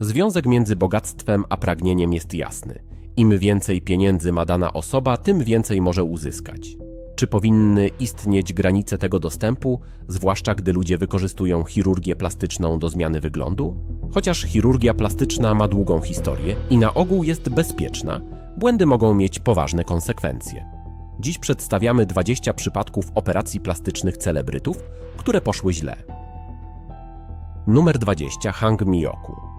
Związek między bogactwem a pragnieniem jest jasny. Im więcej pieniędzy ma dana osoba, tym więcej może uzyskać. Czy powinny istnieć granice tego dostępu, zwłaszcza gdy ludzie wykorzystują chirurgię plastyczną do zmiany wyglądu? Chociaż chirurgia plastyczna ma długą historię i na ogół jest bezpieczna, błędy mogą mieć poważne konsekwencje. Dziś przedstawiamy 20 przypadków operacji plastycznych celebrytów, które poszły źle. Numer 20 Hang Miyoku.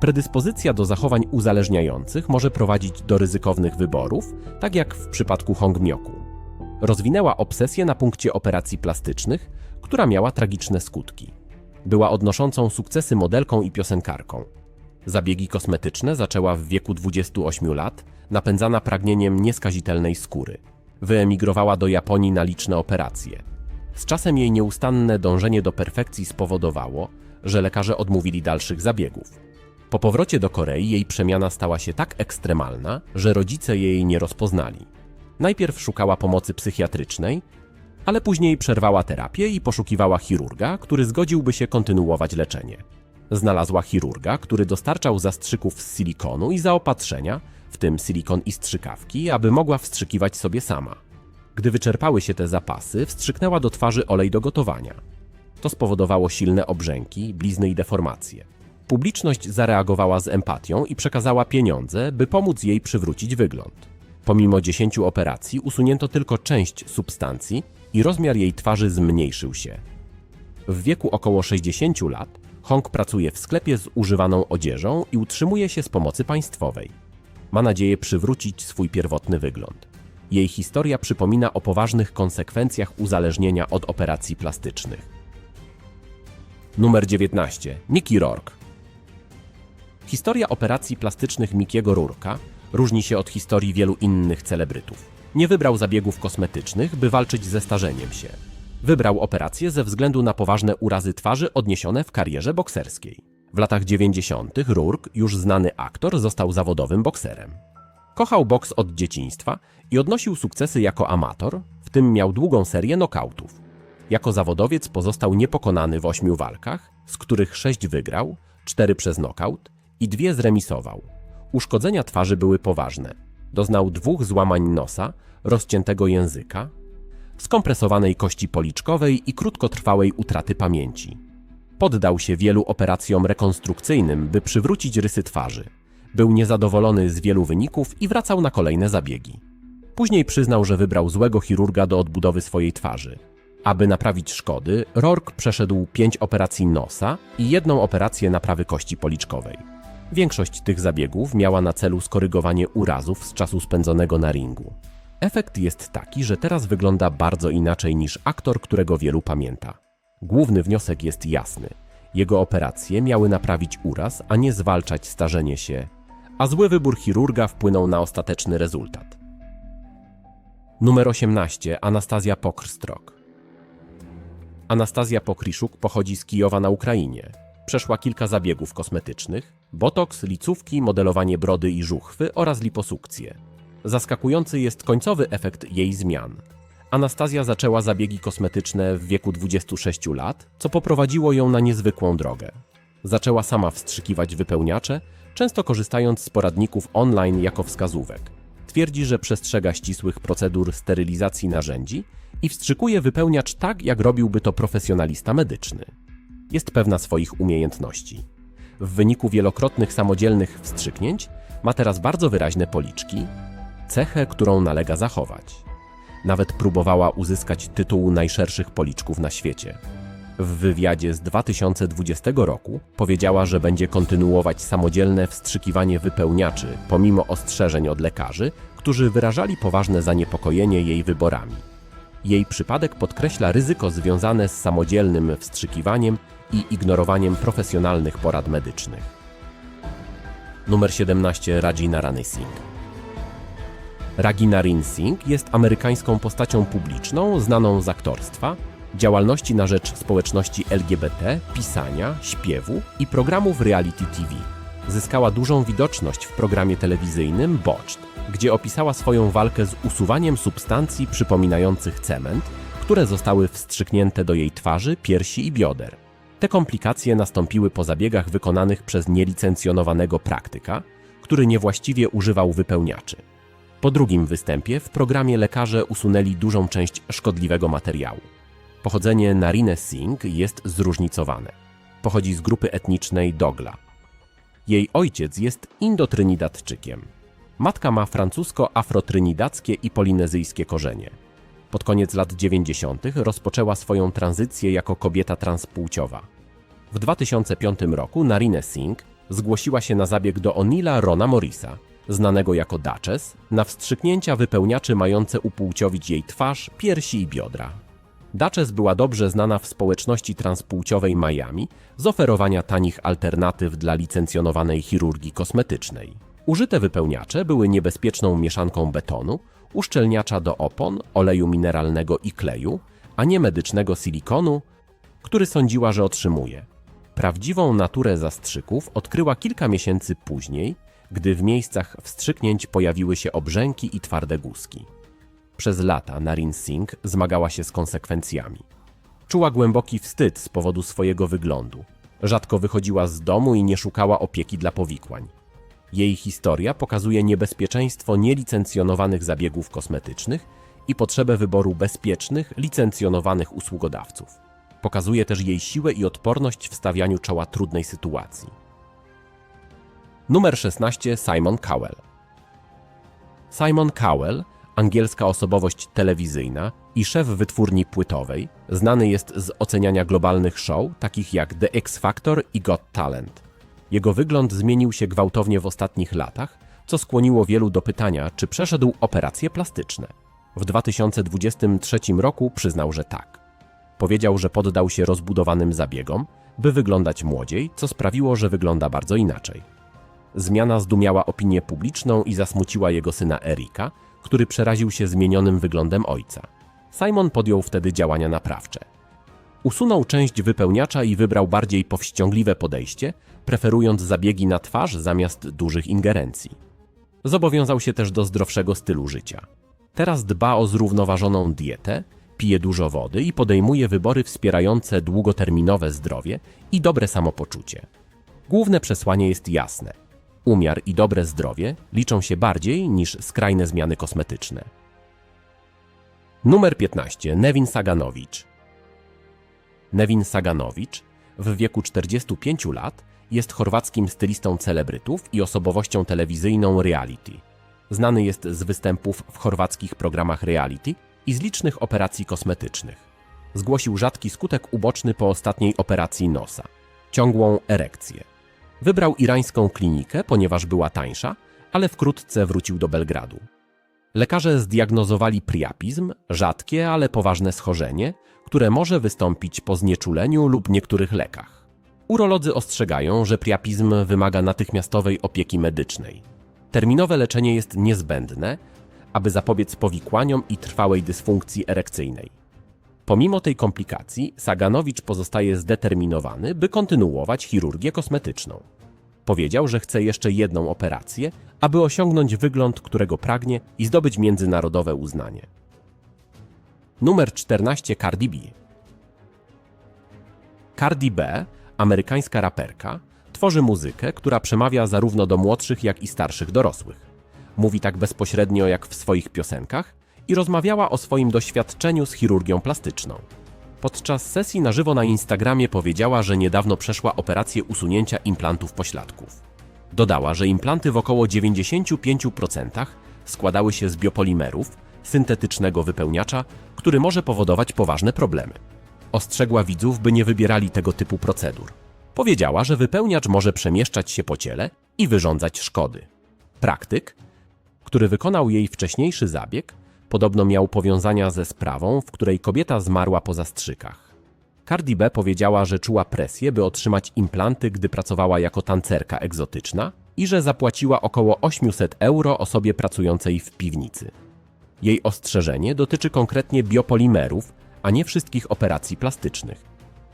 Predyspozycja do zachowań uzależniających może prowadzić do ryzykownych wyborów, tak jak w przypadku Hong Myoku. Rozwinęła obsesję na punkcie operacji plastycznych, która miała tragiczne skutki. Była odnoszącą sukcesy modelką i piosenkarką. Zabiegi kosmetyczne zaczęła w wieku 28 lat, napędzana pragnieniem nieskazitelnej skóry. Wyemigrowała do Japonii na liczne operacje. Z czasem jej nieustanne dążenie do perfekcji spowodowało, że lekarze odmówili dalszych zabiegów. Po powrocie do Korei jej przemiana stała się tak ekstremalna, że rodzice jej nie rozpoznali. Najpierw szukała pomocy psychiatrycznej, ale później przerwała terapię i poszukiwała chirurga, który zgodziłby się kontynuować leczenie. Znalazła chirurga, który dostarczał zastrzyków z silikonu i zaopatrzenia, w tym silikon i strzykawki, aby mogła wstrzykiwać sobie sama. Gdy wyczerpały się te zapasy, wstrzyknęła do twarzy olej do gotowania. To spowodowało silne obrzęki, blizny i deformacje. Publiczność zareagowała z empatią i przekazała pieniądze, by pomóc jej przywrócić wygląd. Pomimo 10 operacji usunięto tylko część substancji i rozmiar jej twarzy zmniejszył się. W wieku około 60 lat Hong pracuje w sklepie z używaną odzieżą i utrzymuje się z pomocy państwowej. Ma nadzieję przywrócić swój pierwotny wygląd. Jej historia przypomina o poważnych konsekwencjach uzależnienia od operacji plastycznych. Numer 19. Mickey Rourke. Historia operacji plastycznych Mickiego Rourke'a różni się od historii wielu innych celebrytów. Nie wybrał zabiegów kosmetycznych, by walczyć ze starzeniem się. Wybrał operację ze względu na poważne urazy twarzy odniesione w karierze bokserskiej. W latach 90. Rourke, już znany aktor, został zawodowym bokserem. Kochał boks od dzieciństwa i odnosił sukcesy jako amator, w tym miał długą serię nokautów. Jako zawodowiec pozostał niepokonany w ośmiu walkach, z których sześć wygrał, cztery przez nokaut i dwie zremisował. Uszkodzenia twarzy były poważne. Doznał dwóch złamań nosa, rozciętego języka, skompresowanej kości policzkowej i krótkotrwałej utraty pamięci. Poddał się wielu operacjom rekonstrukcyjnym, by przywrócić rysy twarzy. Był niezadowolony z wielu wyników i wracał na kolejne zabiegi. Później przyznał, że wybrał złego chirurga do odbudowy swojej twarzy. Aby naprawić szkody, Rourke przeszedł pięć operacji nosa i jedną operację naprawy kości policzkowej. Większość tych zabiegów miała na celu skorygowanie urazów z czasu spędzonego na ringu. Efekt jest taki, że teraz wygląda bardzo inaczej niż aktor, którego wielu pamięta. Główny wniosek jest jasny. Jego operacje miały naprawić uraz, a nie zwalczać starzenie się, a zły wybór chirurga wpłynął na ostateczny rezultat. Numer 18. Anastazja Pokrstrok. Anastazja Pokriszuk pochodzi z Kijowa na Ukrainie. Przeszła kilka zabiegów kosmetycznych, botoks, licówki, modelowanie brody i żuchwy oraz liposukcję. Zaskakujący jest końcowy efekt jej zmian. Anastazja zaczęła zabiegi kosmetyczne w wieku 26 lat, co poprowadziło ją na niezwykłą drogę. Zaczęła sama wstrzykiwać wypełniacze, często korzystając z poradników online jako wskazówek. Twierdzi, że przestrzega ścisłych procedur sterylizacji narzędzi i wstrzykuje wypełniacz tak, jak robiłby to profesjonalista medyczny. Jest pewna swoich umiejętności. W wyniku wielokrotnych samodzielnych wstrzyknięć ma teraz bardzo wyraźne policzki, cechę, którą nalega zachować. Nawet próbowała uzyskać tytuł najszerszych policzków na świecie. W wywiadzie z 2020 roku powiedziała, że będzie kontynuować samodzielne wstrzykiwanie wypełniaczy pomimo ostrzeżeń od lekarzy, którzy wyrażali poważne zaniepokojenie jej wyborami. Jej przypadek podkreśla ryzyko związane z samodzielnym wstrzykiwaniem i ignorowaniem profesjonalnych porad medycznych. Numer 17 Rajina Rani Singh Ragina Rinsing jest amerykańską postacią publiczną znaną z aktorstwa, działalności na rzecz społeczności LGBT, pisania, śpiewu i programów reality TV. Zyskała dużą widoczność w programie telewizyjnym Botched, gdzie opisała swoją walkę z usuwaniem substancji przypominających cement, które zostały wstrzyknięte do jej twarzy, piersi i bioder. Te komplikacje nastąpiły po zabiegach wykonanych przez nielicencjonowanego praktyka, który niewłaściwie używał wypełniaczy. Po drugim występie w programie lekarze usunęli dużą część szkodliwego materiału. Pochodzenie Narine Singh jest zróżnicowane. Pochodzi z grupy etnicznej Dogla. Jej ojciec jest indotrinidadczykiem. Matka ma francusko-afrotrinidackie i polinezyjskie korzenie. Pod koniec lat 90. rozpoczęła swoją tranzycję jako kobieta transpłciowa. W 2005 roku Narine Singh zgłosiła się na zabieg do Onila Rona Morrisa, znanego jako Duchess, na wstrzyknięcia wypełniaczy mające upłciowić jej twarz, piersi i biodra. Duchess była dobrze znana w społeczności transpłciowej Miami z oferowania tanich alternatyw dla licencjonowanej chirurgii kosmetycznej. Użyte wypełniacze były niebezpieczną mieszanką betonu, uszczelniacza do opon, oleju mineralnego i kleju, a nie medycznego silikonu, który sądziła, że otrzymuje. Prawdziwą naturę zastrzyków odkryła kilka miesięcy później, gdy w miejscach wstrzyknięć pojawiły się obrzęki i twarde guzki. Przez lata Narin Singh zmagała się z konsekwencjami. Czuła głęboki wstyd z powodu swojego wyglądu. Rzadko wychodziła z domu i nie szukała opieki dla powikłań. Jej historia pokazuje niebezpieczeństwo nielicencjonowanych zabiegów kosmetycznych i potrzebę wyboru bezpiecznych, licencjonowanych usługodawców. Pokazuje też jej siłę i odporność w stawianiu czoła trudnej sytuacji. Numer 16 Simon Cowell. Simon Cowell, angielska osobowość telewizyjna i szef wytwórni płytowej, znany jest z oceniania globalnych show takich jak The X Factor i Got Talent. Jego wygląd zmienił się gwałtownie w ostatnich latach, co skłoniło wielu do pytania, czy przeszedł operacje plastyczne. W 2023 roku przyznał, że tak. Powiedział, że poddał się rozbudowanym zabiegom, by wyglądać młodziej, co sprawiło, że wygląda bardzo inaczej. Zmiana zdumiała opinię publiczną i zasmuciła jego syna Erika, który przeraził się zmienionym wyglądem ojca. Simon podjął wtedy działania naprawcze. Usunął część wypełniacza i wybrał bardziej powściągliwe podejście, preferując zabiegi na twarz zamiast dużych ingerencji. Zobowiązał się też do zdrowszego stylu życia. Teraz dba o zrównoważoną dietę, pije dużo wody i podejmuje wybory wspierające długoterminowe zdrowie i dobre samopoczucie. Główne przesłanie jest jasne. Umiar i dobre zdrowie liczą się bardziej niż skrajne zmiany kosmetyczne. Numer 15. Nevin Saganowicz. Nevin Saganowicz w wieku 45 lat jest chorwackim stylistą celebrytów i osobowością telewizyjną reality. Znany jest z występów w chorwackich programach reality i z licznych operacji kosmetycznych. Zgłosił rzadki skutek uboczny po ostatniej operacji nosa ciągłą erekcję. Wybrał irańską klinikę, ponieważ była tańsza, ale wkrótce wrócił do Belgradu. Lekarze zdiagnozowali priapizm, rzadkie, ale poważne schorzenie, które może wystąpić po znieczuleniu lub niektórych lekach. Urolodzy ostrzegają, że priapizm wymaga natychmiastowej opieki medycznej. Terminowe leczenie jest niezbędne, aby zapobiec powikłaniom i trwałej dysfunkcji erekcyjnej. Pomimo tej komplikacji, Saganowicz pozostaje zdeterminowany, by kontynuować chirurgię kosmetyczną. Powiedział, że chce jeszcze jedną operację, aby osiągnąć wygląd, którego pragnie i zdobyć międzynarodowe uznanie. Numer 14 Cardi B. Cardi B, amerykańska raperka, tworzy muzykę, która przemawia zarówno do młodszych, jak i starszych dorosłych. Mówi tak bezpośrednio jak w swoich piosenkach i rozmawiała o swoim doświadczeniu z chirurgią plastyczną. Podczas sesji na żywo na Instagramie powiedziała, że niedawno przeszła operację usunięcia implantów pośladków. Dodała, że implanty w około 95% składały się z biopolimerów, syntetycznego wypełniacza, który może powodować poważne problemy. Ostrzegła widzów, by nie wybierali tego typu procedur. Powiedziała, że wypełniacz może przemieszczać się po ciele i wyrządzać szkody. Praktyk, który wykonał jej wcześniejszy zabieg, podobno miał powiązania ze sprawą, w której kobieta zmarła po zastrzykach. Cardi B powiedziała, że czuła presję, by otrzymać implanty, gdy pracowała jako tancerka egzotyczna i że zapłaciła około 800 euro osobie pracującej w piwnicy. Jej ostrzeżenie dotyczy konkretnie biopolimerów, a nie wszystkich operacji plastycznych.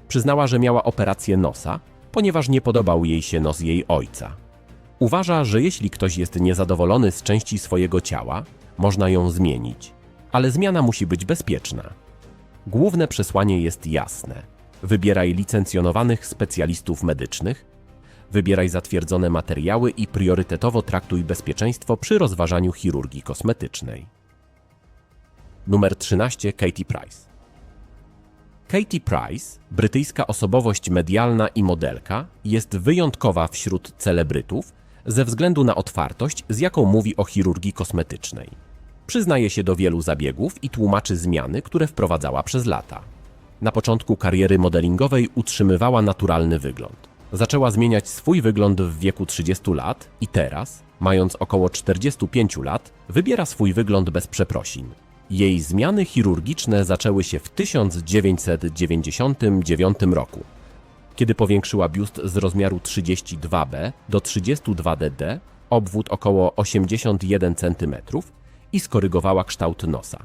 Przyznała, że miała operację nosa, ponieważ nie podobał jej się nos jej ojca. Uważa, że jeśli ktoś jest niezadowolony z części swojego ciała, można ją zmienić, ale zmiana musi być bezpieczna. Główne przesłanie jest jasne. Wybieraj licencjonowanych specjalistów medycznych. Wybieraj zatwierdzone materiały i priorytetowo traktuj bezpieczeństwo przy rozważaniu chirurgii kosmetycznej. Numer 13. Katie Price. Katie Price, brytyjska osobowość medialna i modelka, jest wyjątkowa wśród celebrytów ze względu na otwartość, z jaką mówi o chirurgii kosmetycznej. Przyznaje się do wielu zabiegów i tłumaczy zmiany, które wprowadzała przez lata. Na początku kariery modelingowej utrzymywała naturalny wygląd. Zaczęła zmieniać swój wygląd w wieku 30 lat i teraz, mając około 45 lat, wybiera swój wygląd bez przeprosin. Jej zmiany chirurgiczne zaczęły się w 1999 roku, kiedy powiększyła biust z rozmiaru 32B do 32DD, obwód około 81 cm i skorygowała kształt nosa.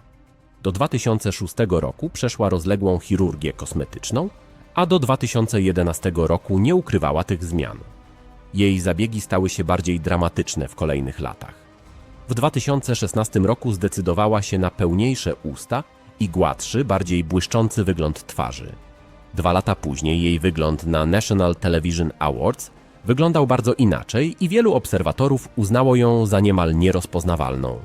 Do 2006 roku przeszła rozległą chirurgię kosmetyczną, a do 2011 roku nie ukrywała tych zmian. Jej zabiegi stały się bardziej dramatyczne w kolejnych latach. W 2016 roku zdecydowała się na pełniejsze usta i gładszy, bardziej błyszczący wygląd twarzy. Dwa lata później jej wygląd na National Television Awards wyglądał bardzo inaczej i wielu obserwatorów uznało ją za niemal nierozpoznawalną.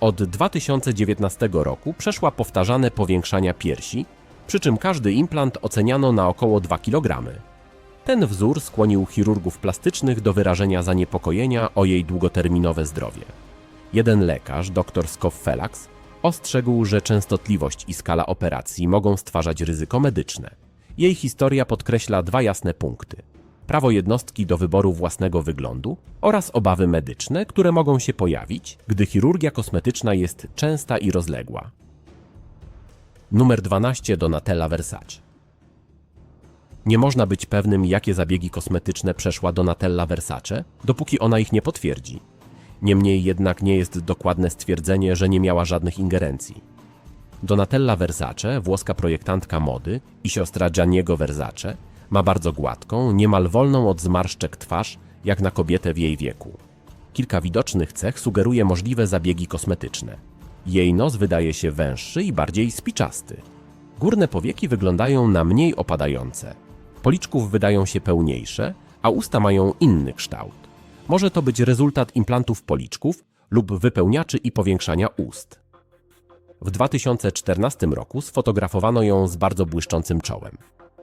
Od 2019 roku przeszła powtarzane powiększania piersi, przy czym każdy implant oceniano na około 2 kg. Ten wzór skłonił chirurgów plastycznych do wyrażenia zaniepokojenia o jej długoterminowe zdrowie. Jeden lekarz, dr Skoffelax, ostrzegł, że częstotliwość i skala operacji mogą stwarzać ryzyko medyczne. Jej historia podkreśla dwa jasne punkty: prawo jednostki do wyboru własnego wyglądu oraz obawy medyczne, które mogą się pojawić, gdy chirurgia kosmetyczna jest częsta i rozległa. Numer 12 Donatella Versace. Nie można być pewnym, jakie zabiegi kosmetyczne przeszła Donatella Versace, dopóki ona ich nie potwierdzi. Niemniej jednak nie jest dokładne stwierdzenie, że nie miała żadnych ingerencji. Donatella Versace, włoska projektantka mody i siostra Gianniego Versace, ma bardzo gładką, niemal wolną od zmarszczek twarz, jak na kobietę w jej wieku. Kilka widocznych cech sugeruje możliwe zabiegi kosmetyczne. Jej nos wydaje się węższy i bardziej spiczasty. Górne powieki wyglądają na mniej opadające. Policzków wydają się pełniejsze, a usta mają inny kształt. Może to być rezultat implantów policzków lub wypełniaczy i powiększania ust. W 2014 roku sfotografowano ją z bardzo błyszczącym czołem.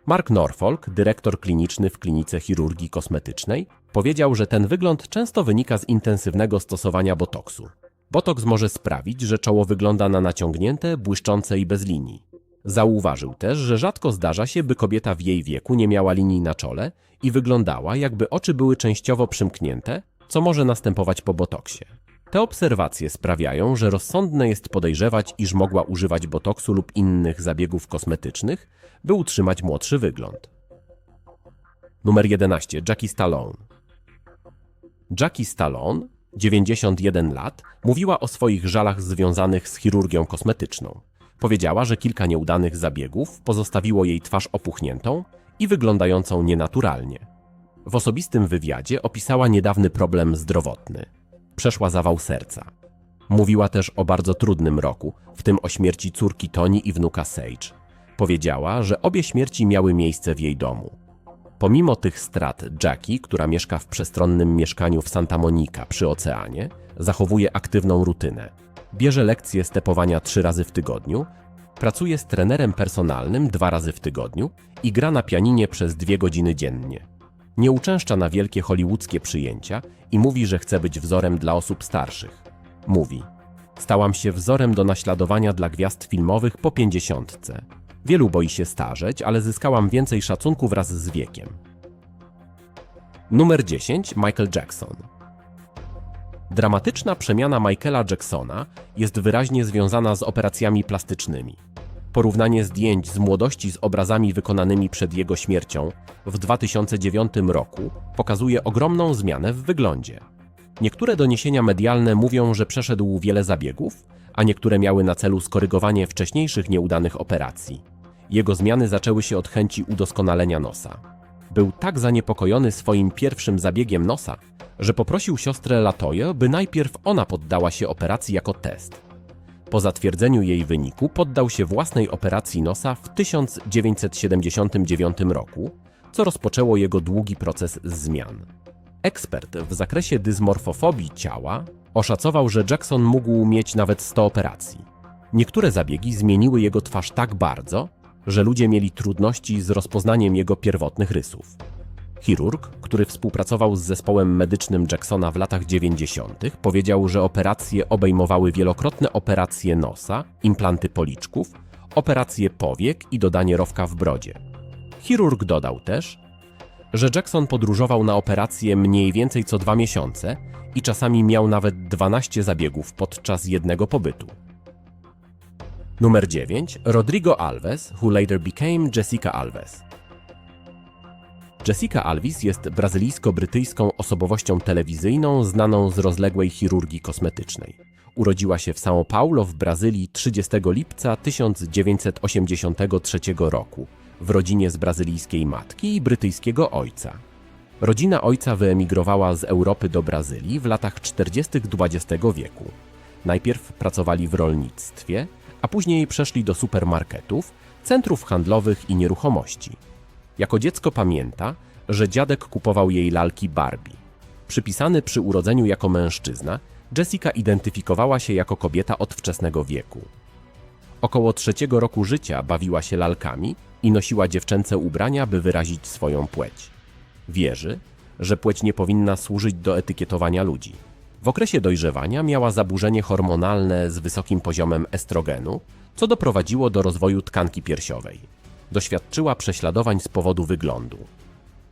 Mark Norfolk, dyrektor kliniczny w klinice chirurgii kosmetycznej, powiedział, że ten wygląd często wynika z intensywnego stosowania botoksu. Botoks może sprawić, że czoło wygląda na naciągnięte, błyszczące i bez linii. Zauważył też, że rzadko zdarza się, by kobieta w jej wieku nie miała linii na czole i wyglądała, jakby oczy były częściowo przymknięte, co może następować po botoksie. Te obserwacje sprawiają, że rozsądne jest podejrzewać, iż mogła używać botoksu lub innych zabiegów kosmetycznych, by utrzymać młodszy wygląd. Numer 11. Jackie Stallone. Jackie Stallone, 91 lat, mówiła o swoich żalach związanych z chirurgią kosmetyczną. Powiedziała, że kilka nieudanych zabiegów pozostawiło jej twarz opuchniętą i wyglądającą nienaturalnie. W osobistym wywiadzie opisała niedawny problem zdrowotny. Przeszła zawał serca. Mówiła też o bardzo trudnym roku, w tym o śmierci córki Toni i wnuka Sage. Powiedziała, że obie śmierci miały miejsce w jej domu. Pomimo tych strat, Jackie, która mieszka w przestronnym mieszkaniu w Santa Monica przy oceanie, zachowuje aktywną rutynę. Bierze lekcje stepowania trzy razy w tygodniu, pracuje z trenerem personalnym dwa razy w tygodniu i gra na pianinie przez dwie godziny dziennie. Nie uczęszcza na wielkie hollywoodzkie przyjęcia i mówi, że chce być wzorem dla osób starszych. Mówi: Stałam się wzorem do naśladowania dla gwiazd filmowych po pięćdziesiątce. Wielu boi się starzeć, ale zyskałam więcej szacunku wraz z wiekiem. Numer 10 Michael Jackson. Dramatyczna przemiana Michaela Jacksona jest wyraźnie związana z operacjami plastycznymi. Porównanie zdjęć z młodości z obrazami wykonanymi przed jego śmiercią w 2009 roku pokazuje ogromną zmianę w wyglądzie. Niektóre doniesienia medialne mówią, że przeszedł wiele zabiegów, a niektóre miały na celu skorygowanie wcześniejszych nieudanych operacji. Jego zmiany zaczęły się od chęci udoskonalenia nosa. Był tak zaniepokojony swoim pierwszym zabiegiem nosa, że poprosił siostrę Latoję, by najpierw ona poddała się operacji jako test. Po zatwierdzeniu jej wyniku poddał się własnej operacji nosa w 1979 roku, co rozpoczęło jego długi proces zmian. Ekspert w zakresie dysmorfofobii ciała oszacował, że Jackson mógł mieć nawet 100 operacji. Niektóre zabiegi zmieniły jego twarz tak bardzo, że ludzie mieli trudności z rozpoznaniem jego pierwotnych rysów. Chirurg, który współpracował z zespołem medycznym Jacksona w latach 90., powiedział, że operacje obejmowały wielokrotne operacje nosa, implanty policzków, operacje powiek i dodanie rowka w brodzie. Chirurg dodał też, że Jackson podróżował na operacje mniej więcej co dwa miesiące i czasami miał nawet 12 zabiegów podczas jednego pobytu. Numer 9. Rodrigo Alves, who later became Jessica Alves. Jessica Alves jest brazylijsko-brytyjską osobowością telewizyjną znaną z rozległej chirurgii kosmetycznej. Urodziła się w São Paulo w Brazylii 30 lipca 1983 roku w rodzinie z brazylijskiej matki i brytyjskiego ojca. Rodzina ojca wyemigrowała z Europy do Brazylii w latach 40. XX wieku. Najpierw pracowali w rolnictwie, a później przeszli do supermarketów, centrów handlowych i nieruchomości. Jako dziecko pamięta, że dziadek kupował jej lalki Barbie. Przypisany przy urodzeniu jako mężczyzna, Jessica identyfikowała się jako kobieta od wczesnego wieku. Około trzeciego roku życia bawiła się lalkami i nosiła dziewczęce ubrania, by wyrazić swoją płeć. Wierzy, że płeć nie powinna służyć do etykietowania ludzi. W okresie dojrzewania miała zaburzenie hormonalne z wysokim poziomem estrogenu, co doprowadziło do rozwoju tkanki piersiowej. Doświadczyła prześladowań z powodu wyglądu.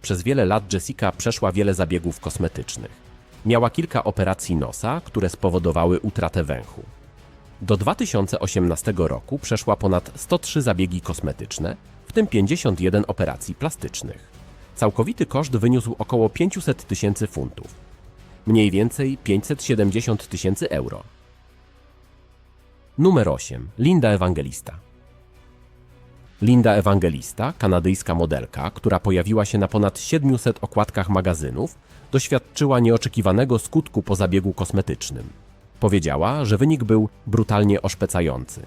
Przez wiele lat Jessica przeszła wiele zabiegów kosmetycznych. Miała kilka operacji nosa, które spowodowały utratę węchu. Do 2018 roku przeszła ponad 103 zabiegi kosmetyczne, w tym 51 operacji plastycznych. Całkowity koszt wyniósł około 500 tysięcy funtów, mniej więcej 570 tysięcy euro. Numer 8. Linda Evangelista. Linda Evangelista, kanadyjska modelka, która pojawiła się na ponad 700 okładkach magazynów, doświadczyła nieoczekiwanego skutku po zabiegu kosmetycznym. Powiedziała, że wynik był brutalnie oszpecający.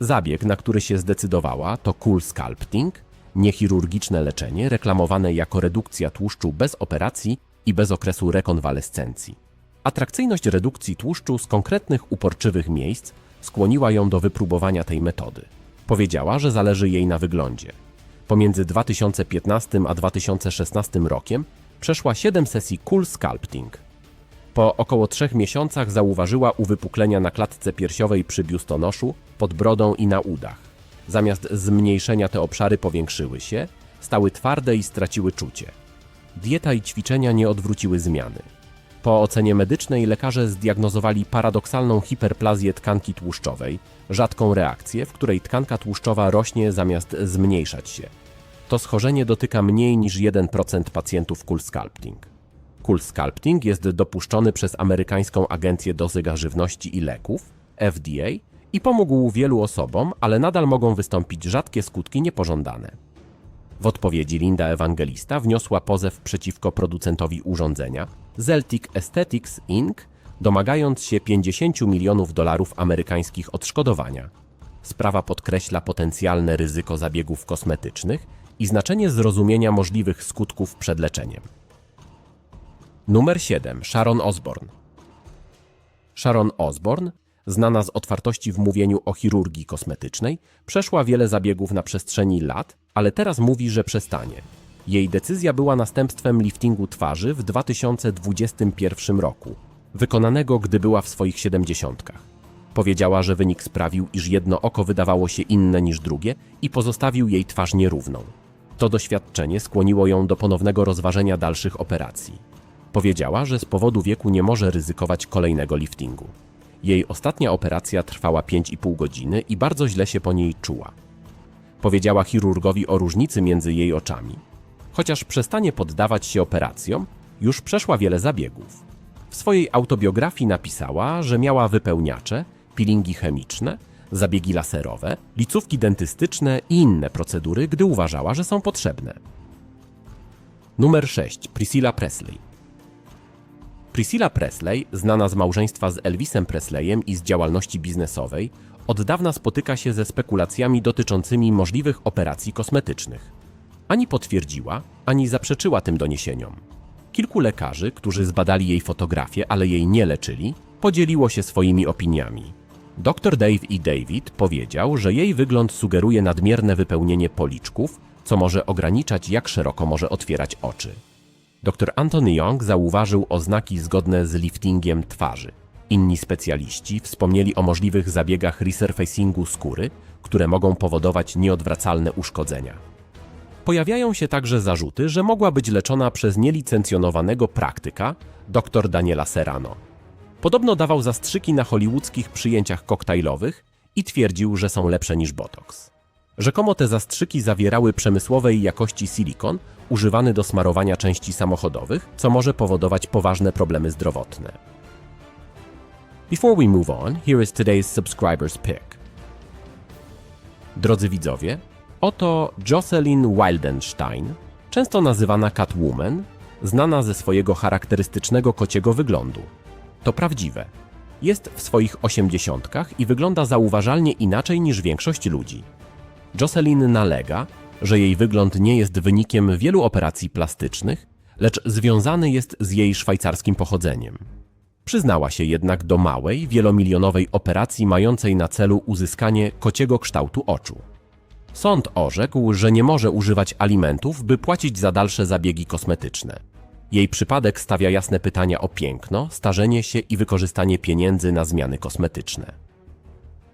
Zabieg, na który się zdecydowała, to cool sculpting, niechirurgiczne leczenie reklamowane jako redukcja tłuszczu bez operacji i bez okresu rekonwalescencji. Atrakcyjność redukcji tłuszczu z konkretnych uporczywych miejsc skłoniła ją do wypróbowania tej metody. Powiedziała, że zależy jej na wyglądzie. Pomiędzy 2015 a 2016 rokiem przeszła 7 sesji cool sculpting. Po około trzech miesiącach zauważyła uwypuklenia na klatce piersiowej przy biustonoszu, pod brodą i na udach. Zamiast zmniejszenia te obszary powiększyły się, stały twarde i straciły czucie. Dieta i ćwiczenia nie odwróciły zmiany. Po ocenie medycznej lekarze zdiagnozowali paradoksalną hiperplazję tkanki tłuszczowej, rzadką reakcję, w której tkanka tłuszczowa rośnie zamiast zmniejszać się. To schorzenie dotyka mniej niż 1% pacjentów cool sculpting. Cool sculpting jest dopuszczony przez amerykańską Agencję Dozyga Żywności i Leków, FDA, i pomógł wielu osobom, ale nadal mogą wystąpić rzadkie skutki niepożądane. W odpowiedzi Linda Evangelista wniosła pozew przeciwko producentowi urządzenia Celtic Aesthetics Inc., domagając się 50 milionów dolarów amerykańskich odszkodowania. Sprawa podkreśla potencjalne ryzyko zabiegów kosmetycznych i znaczenie zrozumienia możliwych skutków przed leczeniem. Numer 7. Sharon Osbourne. Sharon Osbourne, znana z otwartości w mówieniu o chirurgii kosmetycznej, przeszła wiele zabiegów na przestrzeni lat, ale teraz mówi, że przestanie. Jej decyzja była następstwem liftingu twarzy w 2021 roku, wykonanego gdy była w swoich siedemdziesiątkach. Powiedziała, że wynik sprawił, iż jedno oko wydawało się inne niż drugie i pozostawił jej twarz nierówną. To doświadczenie skłoniło ją do ponownego rozważenia dalszych operacji. Powiedziała, że z powodu wieku nie może ryzykować kolejnego liftingu. Jej ostatnia operacja trwała 5,5 godziny i bardzo źle się po niej czuła. Powiedziała chirurgowi o różnicy między jej oczami. Chociaż przestanie poddawać się operacjom, już przeszła wiele zabiegów. W swojej autobiografii napisała, że miała wypełniacze, peelingi chemiczne, zabiegi laserowe, licówki dentystyczne i inne procedury, gdy uważała, że są potrzebne. Numer 6. Priscilla Presley. Priscilla Presley, znana z małżeństwa z Elvisem Presleyem i z działalności biznesowej, od dawna spotyka się ze spekulacjami dotyczącymi możliwych operacji kosmetycznych. Ani potwierdziła, ani zaprzeczyła tym doniesieniom. Kilku lekarzy, którzy zbadali jej fotografię, ale jej nie leczyli, podzieliło się swoimi opiniami. Dr Dave E. David powiedział, że jej wygląd sugeruje nadmierne wypełnienie policzków, co może ograniczać, jak szeroko może otwierać oczy. Dr Anthony Young zauważył oznaki zgodne z liftingiem twarzy. Inni specjaliści wspomnieli o możliwych zabiegach resurfacingu skóry, które mogą powodować nieodwracalne uszkodzenia. Pojawiają się także zarzuty, że mogła być leczona przez nielicencjonowanego praktyka dr Daniela Serrano. Podobno dawał zastrzyki na hollywoodzkich przyjęciach koktajlowych i twierdził, że są lepsze niż botox. Rzekomo te zastrzyki zawierały przemysłowej jakości silikon używany do smarowania części samochodowych, co może powodować poważne problemy zdrowotne. Before we move on, here is today's subscriber's pick. Drodzy widzowie, oto Jocelyn Wildenstein, często nazywana Catwoman, znana ze swojego charakterystycznego kociego wyglądu. To prawdziwe. Jest w swoich osiemdziesiątkach i wygląda zauważalnie inaczej niż większość ludzi. Jocelyn nalega, że jej wygląd nie jest wynikiem wielu operacji plastycznych, lecz związany jest z jej szwajcarskim pochodzeniem. Przyznała się jednak do małej, wielomilionowej operacji mającej na celu uzyskanie kociego kształtu oczu. Sąd orzekł, że nie może używać alimentów, by płacić za dalsze zabiegi kosmetyczne. Jej przypadek stawia jasne pytania o piękno, starzenie się i wykorzystanie pieniędzy na zmiany kosmetyczne.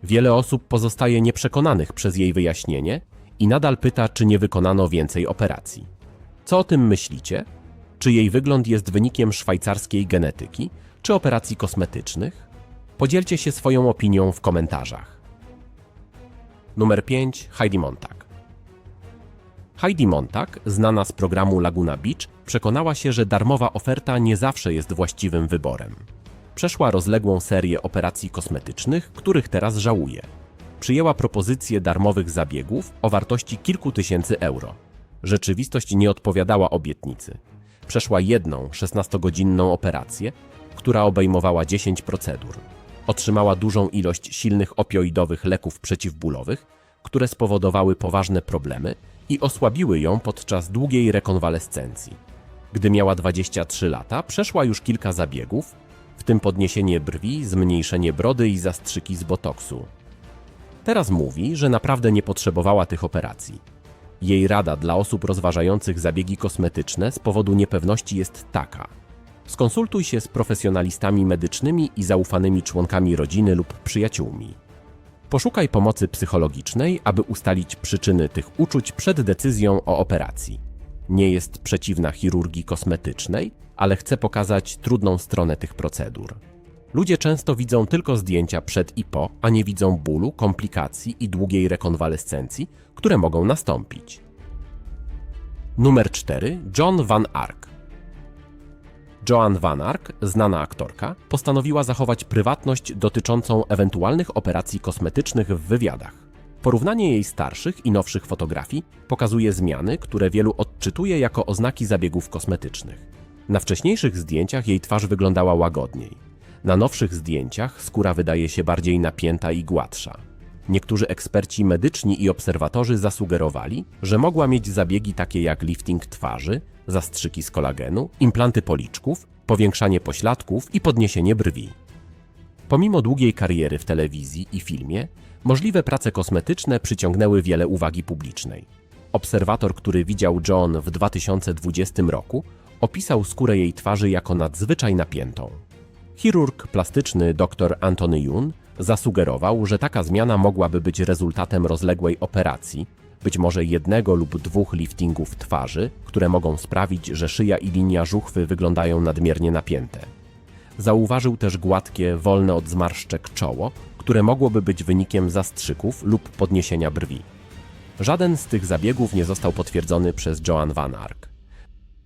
Wiele osób pozostaje nieprzekonanych przez jej wyjaśnienie i nadal pyta, czy nie wykonano więcej operacji. Co o tym myślicie? Czy jej wygląd jest wynikiem szwajcarskiej genetyki, czy operacji kosmetycznych? Podzielcie się swoją opinią w komentarzach. Numer 5. Heidi Montag. Heidi Montag, znana z programu Laguna Beach, przekonała się, że darmowa oferta nie zawsze jest właściwym wyborem. Przeszła rozległą serię operacji kosmetycznych, których teraz żałuje. Przyjęła propozycję darmowych zabiegów o wartości kilku tysięcy euro. Rzeczywistość nie odpowiadała obietnicy. Przeszła jedną 16-godzinną operację, która obejmowała 10 procedur. Otrzymała dużą ilość silnych opioidowych leków przeciwbólowych, które spowodowały poważne problemy i osłabiły ją podczas długiej rekonwalescencji. Gdy miała 23 lata, przeszła już kilka zabiegów, w tym podniesienie brwi, zmniejszenie brody i zastrzyki z botoksu. Teraz mówi, że naprawdę nie potrzebowała tych operacji. Jej rada dla osób rozważających zabiegi kosmetyczne z powodu niepewności jest taka: skonsultuj się z profesjonalistami medycznymi i zaufanymi członkami rodziny lub przyjaciółmi. Poszukaj pomocy psychologicznej, aby ustalić przyczyny tych uczuć przed decyzją o operacji. Nie jest przeciwna chirurgii kosmetycznej, ale chce pokazać trudną stronę tych procedur. Ludzie często widzą tylko zdjęcia przed i po, a nie widzą bólu, komplikacji i długiej rekonwalescencji, które mogą nastąpić. Numer 4. John Van Ark. Joan Van Ark, znana aktorka, postanowiła zachować prywatność dotyczącą ewentualnych operacji kosmetycznych w wywiadach. Porównanie jej starszych i nowszych fotografii pokazuje zmiany, które wielu odczytuje jako oznaki zabiegów kosmetycznych. Na wcześniejszych zdjęciach jej twarz wyglądała łagodniej. Na nowszych zdjęciach skóra wydaje się bardziej napięta i gładsza. Niektórzy eksperci medyczni i obserwatorzy zasugerowali, że mogła mieć zabiegi takie jak lifting twarzy, zastrzyki z kolagenu, implanty policzków, powiększanie pośladków i podniesienie brwi. Pomimo długiej kariery w telewizji i filmie, możliwe prace kosmetyczne przyciągnęły wiele uwagi publicznej. Obserwator, który widział John w 2020 roku, opisał skórę jej twarzy jako nadzwyczaj napiętą. Chirurg plastyczny dr Anthony Yun zasugerował, że taka zmiana mogłaby być rezultatem rozległej operacji, być może jednego lub dwóch liftingów twarzy, które mogą sprawić, że szyja i linia żuchwy wyglądają nadmiernie napięte. Zauważył też gładkie, wolne od zmarszczek czoło, które mogłoby być wynikiem zastrzyków lub podniesienia brwi. Żaden z tych zabiegów nie został potwierdzony przez Joan Van Ark.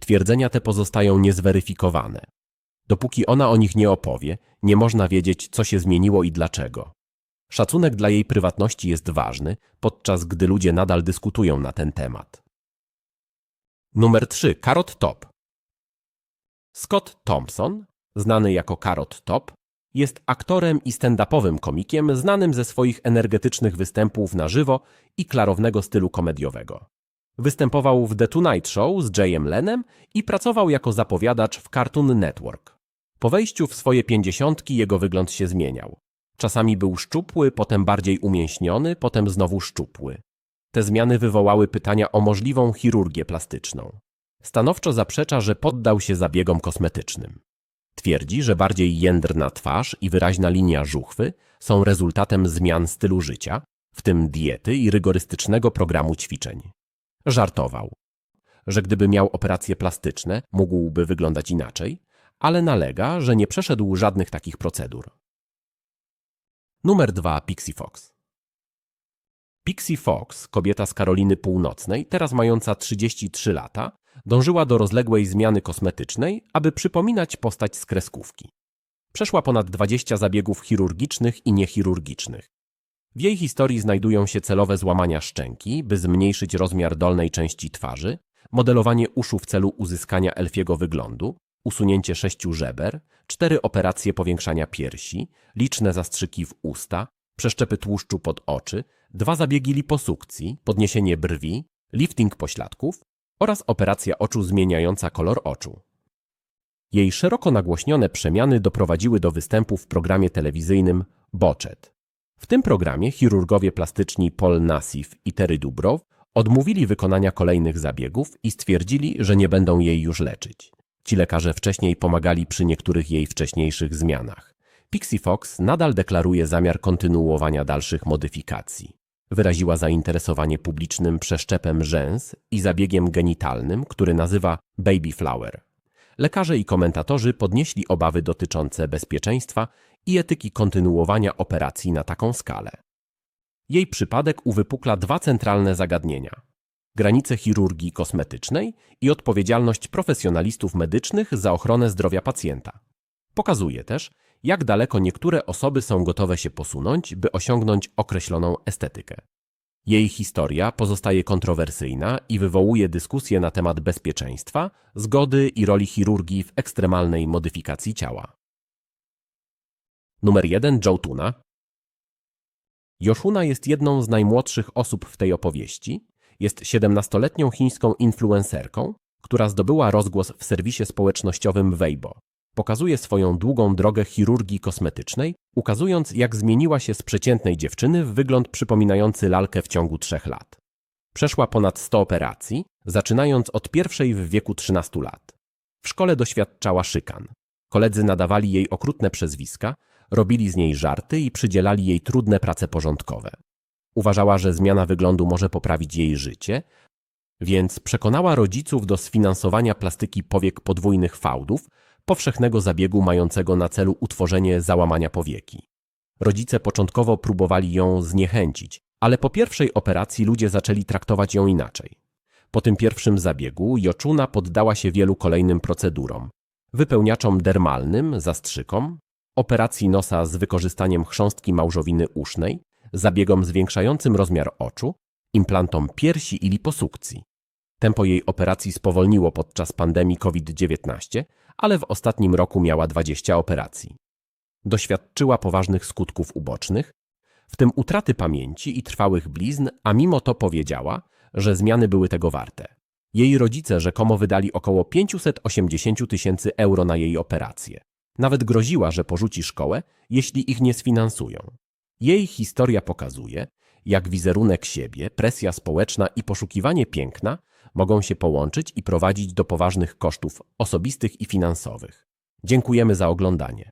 Twierdzenia te pozostają niezweryfikowane. Dopóki ona o nich nie opowie, nie można wiedzieć, co się zmieniło i dlaczego. Szacunek dla jej prywatności jest ważny, podczas gdy ludzie nadal dyskutują na ten temat. Numer 3. Carrot Top. Scott Thompson, znany jako Carrot Top, jest aktorem i stand-upowym komikiem znanym ze swoich energetycznych występów na żywo i klarownego stylu komediowego. Występował w The Tonight Show z Jayem Lenem i pracował jako zapowiadacz w Cartoon Network. Po wejściu w swoje pięćdziesiątki jego wygląd się zmieniał. Czasami był szczupły, potem bardziej umięśniony, potem znowu szczupły. Te zmiany wywołały pytania o możliwą chirurgię plastyczną. Stanowczo zaprzecza, że poddał się zabiegom kosmetycznym. Twierdzi, że bardziej jędrna twarz i wyraźna linia żuchwy są rezultatem zmian stylu życia, w tym diety i rygorystycznego programu ćwiczeń. Żartował, że gdyby miał operacje plastyczne, mógłby wyglądać inaczej, ale nalega, że nie przeszedł żadnych takich procedur. Numer 2. Pixie Fox Pixie Fox, kobieta z Karoliny Północnej, teraz mająca 33 lata, dążyła do rozległej zmiany kosmetycznej, aby przypominać postać z kreskówki. Przeszła ponad 20 zabiegów chirurgicznych i niechirurgicznych. W jej historii znajdują się celowe złamania szczęki, by zmniejszyć rozmiar dolnej części twarzy, modelowanie uszu w celu uzyskania elfiego wyglądu, usunięcie sześciu żeber, cztery operacje powiększania piersi, liczne zastrzyki w usta, przeszczepy tłuszczu pod oczy, dwa zabiegi liposukcji, podniesienie brwi, lifting pośladków oraz operacja oczu zmieniająca kolor oczu. Jej szeroko nagłośnione przemiany doprowadziły do występu w programie telewizyjnym Boczet. W tym programie chirurgowie plastyczni Paul Nassif i Terry Dubrow odmówili wykonania kolejnych zabiegów i stwierdzili, że nie będą jej już leczyć. Ci lekarze wcześniej pomagali przy niektórych jej wcześniejszych zmianach. Pixie Fox nadal deklaruje zamiar kontynuowania dalszych modyfikacji. Wyraziła zainteresowanie publicznym przeszczepem rzęs i zabiegiem genitalnym, który nazywa Baby Flower. Lekarze i komentatorzy podnieśli obawy dotyczące bezpieczeństwa i etyki kontynuowania operacji na taką skalę. Jej przypadek uwypukla dwa centralne zagadnienia – granice chirurgii kosmetycznej i odpowiedzialność profesjonalistów medycznych za ochronę zdrowia pacjenta. Pokazuje też, jak daleko niektóre osoby są gotowe się posunąć, by osiągnąć określoną estetykę. Jej historia pozostaje kontrowersyjna i wywołuje dyskusje na temat bezpieczeństwa, zgody i roli chirurgii w ekstremalnej modyfikacji ciała. Numer 1 Joe Tuna Yoshuna jest jedną z najmłodszych osób w tej opowieści jest 17-letnią chińską influencerką, która zdobyła rozgłos w serwisie społecznościowym Weibo. Pokazuje swoją długą drogę chirurgii kosmetycznej, ukazując jak zmieniła się z przeciętnej dziewczyny w wygląd przypominający lalkę w ciągu trzech lat. Przeszła ponad 100 operacji, zaczynając od pierwszej w wieku 13 lat. W szkole doświadczała szykan. Koledzy nadawali jej okrutne przezwiska, robili z niej żarty i przydzielali jej trudne prace porządkowe. Uważała, że zmiana wyglądu może poprawić jej życie, więc przekonała rodziców do sfinansowania plastyki powiek podwójnych fałdów, powszechnego zabiegu mającego na celu utworzenie załamania powieki. Rodzice początkowo próbowali ją zniechęcić, ale po pierwszej operacji ludzie zaczęli traktować ją inaczej. Po tym pierwszym zabiegu Joczuna poddała się wielu kolejnym procedurom. Wypełniaczom dermalnym, zastrzykom, operacji nosa z wykorzystaniem chrząstki małżowiny usznej, zabiegom zwiększającym rozmiar oczu, implantom piersi i liposukcji. Tempo jej operacji spowolniło podczas pandemii COVID-19, ale w ostatnim roku miała 20 operacji. Doświadczyła poważnych skutków ubocznych, w tym utraty pamięci i trwałych blizn, a mimo to powiedziała, że zmiany były tego warte. Jej rodzice rzekomo wydali około 580 tysięcy euro na jej operację. Nawet groziła, że porzuci szkołę, jeśli ich nie sfinansują. Jej historia pokazuje, jak wizerunek siebie, presja społeczna i poszukiwanie piękna mogą się połączyć i prowadzić do poważnych kosztów osobistych i finansowych. Dziękujemy za oglądanie.